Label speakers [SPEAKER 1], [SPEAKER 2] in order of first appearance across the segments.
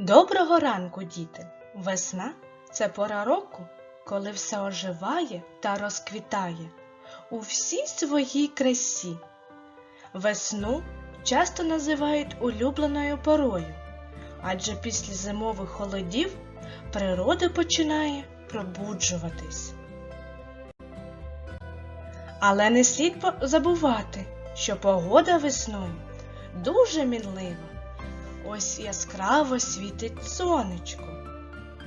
[SPEAKER 1] Доброго ранку, діти! Весна це пора року, коли все оживає та розквітає у всій своїй красі. Весну часто називають улюбленою порою, адже після зимових холодів природа починає пробуджуватись. Але не слід забувати, що погода весною дуже мінлива. Ось яскраво світить сонечко,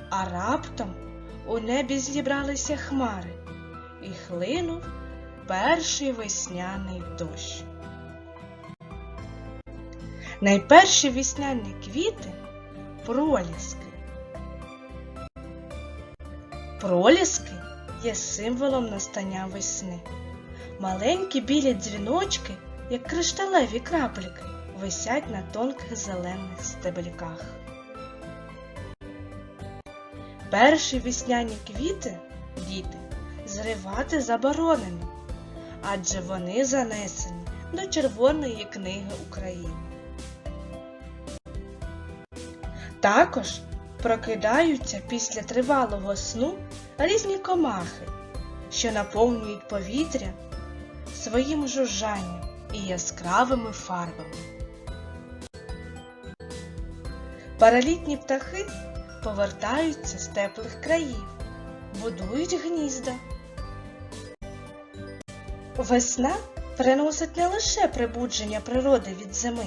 [SPEAKER 1] а раптом у небі зібралися хмари, і хлинув перший весняний дощ. Найперші весняні квіти проліски. Проліски є символом настання весни. Маленькі білі дзвіночки, як кришталеві краплики, висять на тонких зелених стебляках. Перші весняні квіти, діти, зривати заборонено, адже вони занесені до Червоної книги України. Також прокидаються після тривалого сну різні комахи, що наповнюють повітря своїм жужжанням і яскравими фарбами. Паралітні птахи повертаються з теплих країв, будують гнізда. Весна приносить не лише прибудження природи від зими,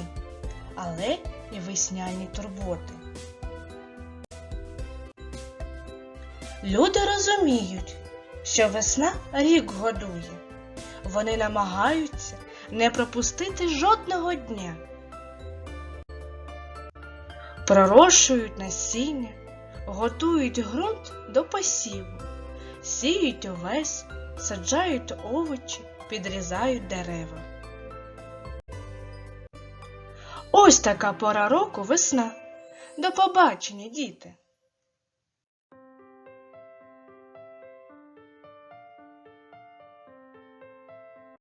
[SPEAKER 1] але і весняні турботи. Люди розуміють, що весна рік годує. Вони намагаються не пропустити жодного дня. Пророщують насіння, готують ґрунт до посіву, сіють овес, саджають овочі, підрізають дерева. Ось така пора року весна. До побачення, діти!